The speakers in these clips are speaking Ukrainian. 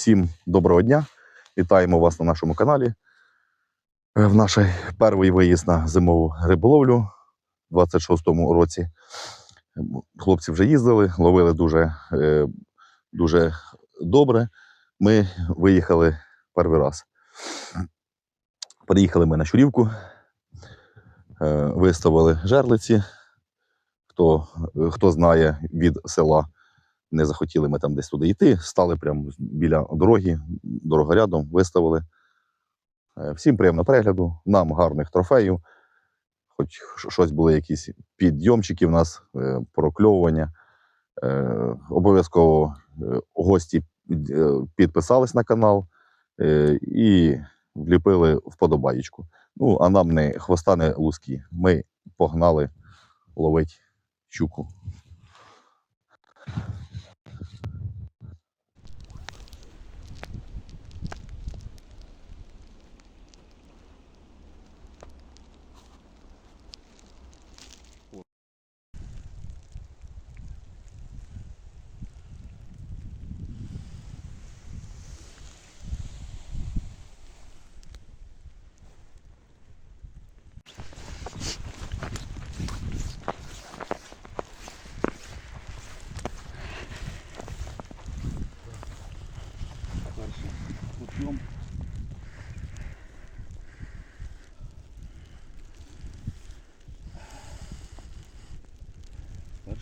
Всім доброго дня. Вітаємо вас на нашому каналі. Е, В наш перший виїзд на зимову риболовлю у 26-му році. Хлопці вже їздили, ловили дуже, е, дуже добре. Ми виїхали перший раз. Приїхали ми на Щурівку, е, виставили жерлиці. Хто, хто знає від села, не захотіли ми там десь туди йти, стали прямо біля дороги, дорогорядом, виставили. Е, Всім приємного перегляду, нам гарних трофеїв. Хоч щось були якісь підйомчики в нас, е, прокльовування. Е, Обов'язково гості підписались на канал і вліпили вподобаєчку. Ну, а нам не хвоста, не луски. Ми погнали ловить щуку.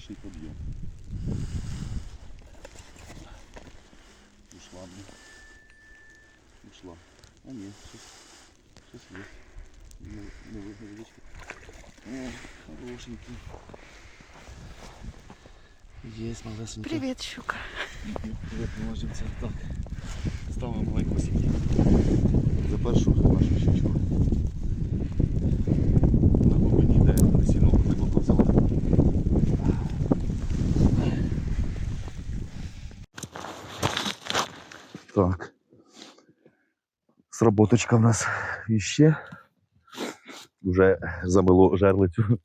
Перший подйом. Ушла, блін. Ушла. А ні, щось, щось є. Не, не видно водички. О, хорошенький. Есть малесенький. Привіт, щука. Привіт, можемося. Так. Ставимо лайкосики за першу нашу щучку. Сработочка в нас іще. Вже замило жерлицю.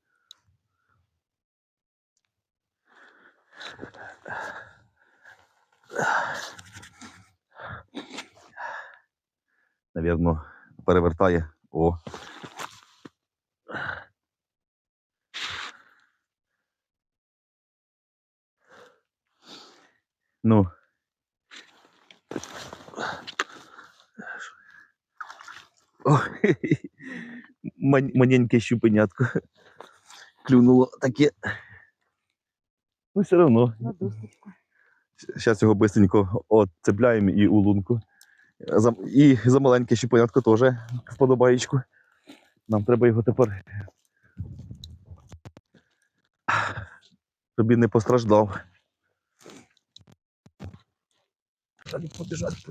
Навірно, перевертає. О. Ну. Маненьке щупенятко. Клюнуло таке. Ну, все одно. Зараз його бистренько отцепляємо і у лунку. І за маленьке щупенятко теж вподобаєчку. Нам треба його тепер. Щоб він не постраждав. Далі побіжать,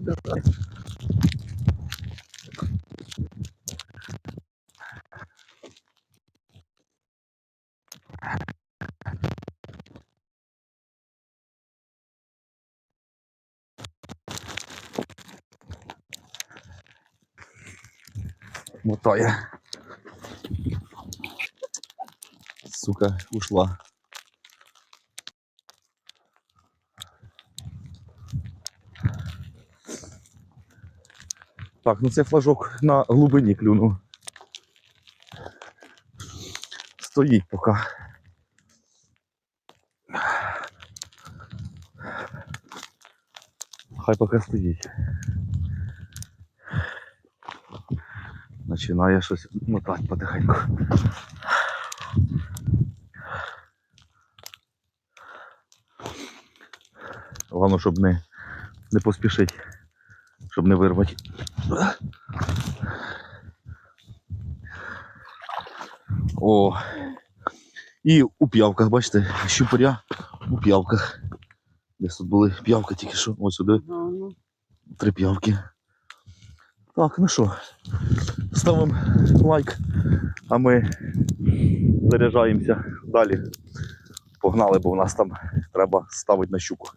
Мотає. Сука, ушла. Так, ну це флажок на глибині клюнув. Стоїть поки. Хай поки стоїть. Починає щось мотати потихеньку. Головне, щоб не, не поспішити, щоб не вирвати. О. І у п'явках, бачите, щупаря у п'явках. Десь тут були п'явки тільки що. Ось сюди ну. три п'явки. Так, ну що, ставимо лайк, а ми заряджаємося далі. Погнали, бо в нас там треба ставити на щуку.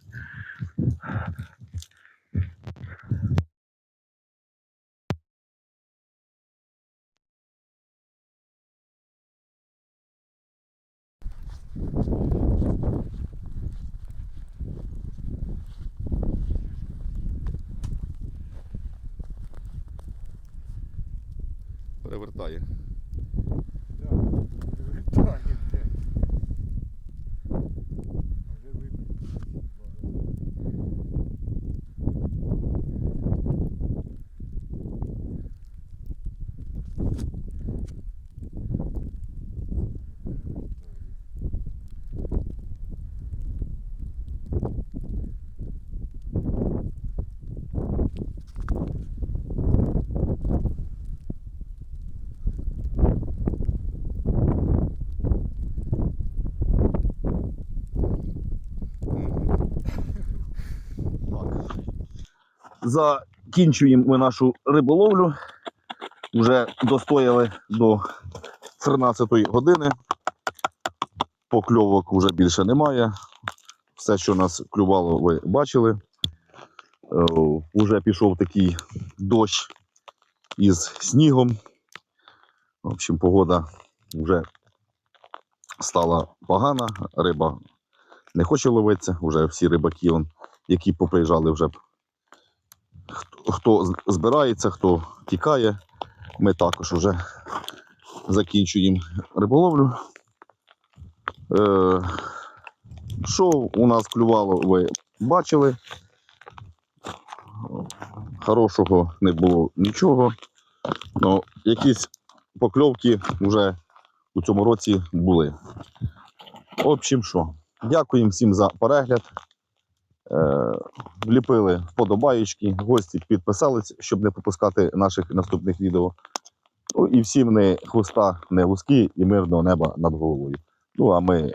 вертає. Да, Закінчуємо ми нашу риболовлю. Вже достояли до 13 години. Покльовок вже більше немає. Все, що нас клювало, ви бачили. Е, Уже пішов такий дощ із снігом. В общем, погода вже стала погана. Риба не хоче ловитися. Вже всі рибаки, які поприїжджали, вже хто, збирається, хто тікає. Ми також вже закінчуємо риболовлю. Е, що у нас клювало, ви бачили. Хорошого не було нічого. Ну, якісь покльовки вже у цьому році були. В общем, що, дякуємо всім за перегляд. Е, вліпили вподобаєчки, гості підписались, щоб не пропускати наших наступних відео. Ну і всім не хвоста, не гуски і мирного неба над головою. Ну а ми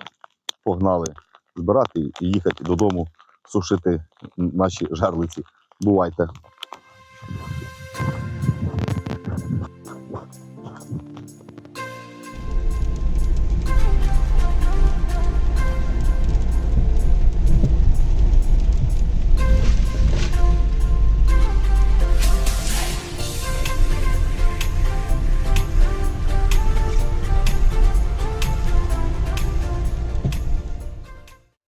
погнали збирати і їхати додому сушити наші жарлиці. Бувайте!